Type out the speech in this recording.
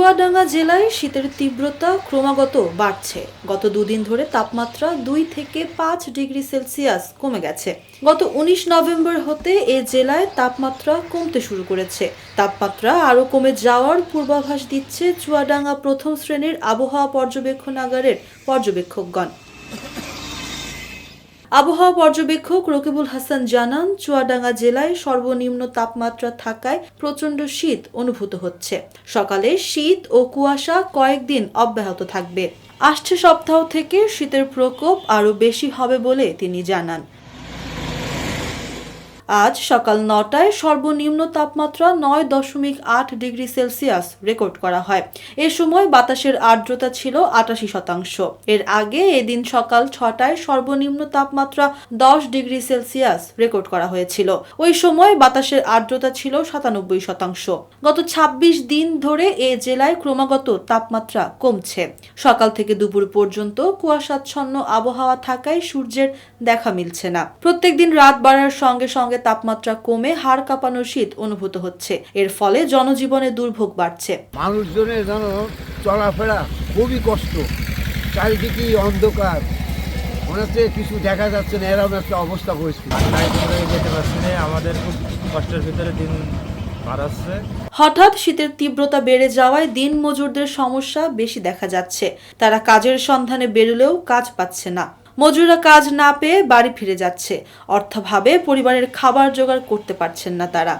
চুয়াডাঙ্গা জেলায় শীতের তীব্রতা ক্রমাগত বাড়ছে। গত দুদিন ধরে তাপমাত্রা দুই থেকে পাঁচ ডিগ্রি সেলসিয়াস কমে গেছে। গত উনিশ নভেম্বর হতে এ জেলায় তাপমাত্রা কমতে শুরু করেছে। তাপমাত্রা আরও কমে যাওয়ার পূর্বাভাস দিচ্ছে চুয়াডাঙ্গা প্রথম শ্রেণির আবহাওয়া পর্যবেক্ষণাগারের পর্যবেক্ষকগণ। আবহাওয়া পর্যবেক্ষক রকিবুল হাসান জানান, চুয়াডাঙ্গা জেলায় সর্বনিম্ন তাপমাত্রা থাকায় প্রচণ্ড শীত অনুভূত হচ্ছে। সকালে শীত ও কুয়াশা কয়েকদিন অব্যাহত থাকবে। আসছে সপ্তাহ থেকে শীতের প্রকোপ আরও বেশি হবে বলে তিনি জানান। আজ সকাল নটায় সর্বনিম্ন তাপমাত্রা নয় দশমিক আট ডিগ্রি সেলসিয়াস রেকর্ড করা হয়। এ সময় বাতাসের আর্দ্রতা ছিল আটাশি শতাংশ। এর আগে এদিন সকাল ছটায় সর্বনিম্ন তাপমাত্রা দশ ডিগ্রি সেলসিয়াস রেকর্ড করা হয়েছিল। ওই সময় বাতাসের আর্দ্রতা ছিল সাতানব্বই শতাংশ। গত ২৬ দিন ধরে এ জেলায় ক্রমাগত তাপমাত্রা কমছে। সকাল থেকে দুপুর পর্যন্ত কুয়াশাচ্ছন্ন আবহাওয়া থাকায় সূর্যের দেখা মিলছে না। প্রত্যেকদিন রাত বাড়ার সঙ্গে সঙ্গে তাপমাত্রা কমে হাড় কাঁপানো শীত অনুভূত হচ্ছে। এর ফলে জনজীবনে দুর্ভোগ বাড়ছে। মানুষজনের চলাফেরা খুবই কষ্ট। চারিদিকেই অন্ধকার। মনে কিছু দেখা যাচ্ছে না এরকম একটা অবস্থা পরিস্থিতি। যেতে পারছি না আমাদের খুব কষ্টের ভিতরে দিন হঠাৎ শীতের তীব্রতা বেড়ে যাওয়ায় দিন মজুরদের সমস্যা বেশি দেখা যাচ্ছে। তারা কাজের সন্ধানে বেরোলেও কাজ পাচ্ছে না। মজুররা কাজ না পেয়ে বাড়ি ফিরে যাচ্ছে। অর্থাভাবে পরিবারের খাবার জোগাড় করতে পারছেন না তারা।